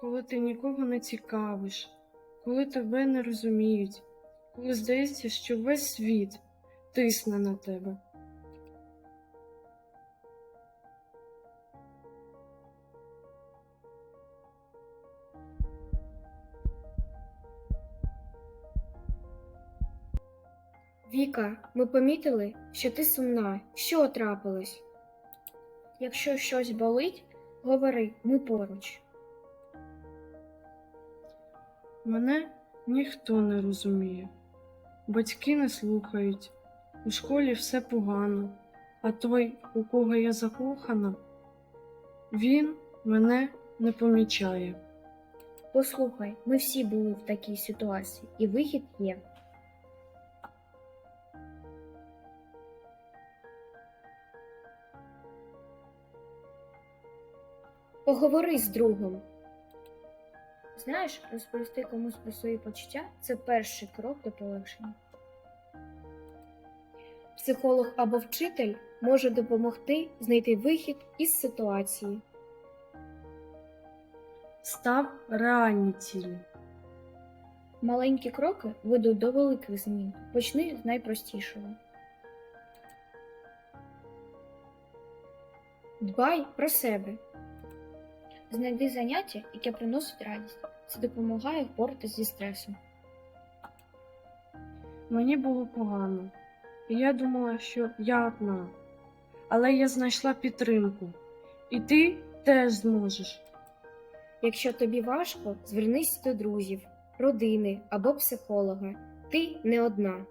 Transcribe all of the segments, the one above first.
коли ти нікого не цікавиш, коли тебе не розуміють, коли здається, що весь світ тисне на тебе. Віка, ми помітили, що ти сумна. Що трапилось? Якщо щось болить, говори, ми поруч. Мене ніхто не розуміє. Батьки не слухають, у школі все погано, а той, у кого я закохана, він мене не помічає. Послухай, ми всі були в такій ситуації, і вихід є. Поговори з другом. Знаєш, розповісти комусь про свої почуття це перший крок до полегшення. Психолог або вчитель може допомогти знайти вихід із ситуації. Став реальні цілі. Маленькі кроки ведуть до великих змін. Почни з найпростішого. Дбай про себе. Знайди заняття, яке приносить радість. Це допомагає впоратися зі стресом. Мені було погано, і я думала, що я одна. Але я знайшла підтримку, і ти теж зможеш. Якщо тобі важко, звернись до друзів, родини або психолога. Ти не одна.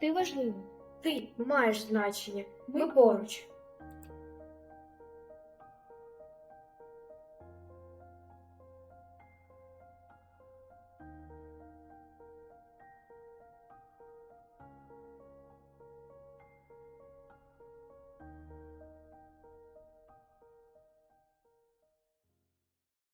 Ти важлива. Ти маєш значення. Ми поруч.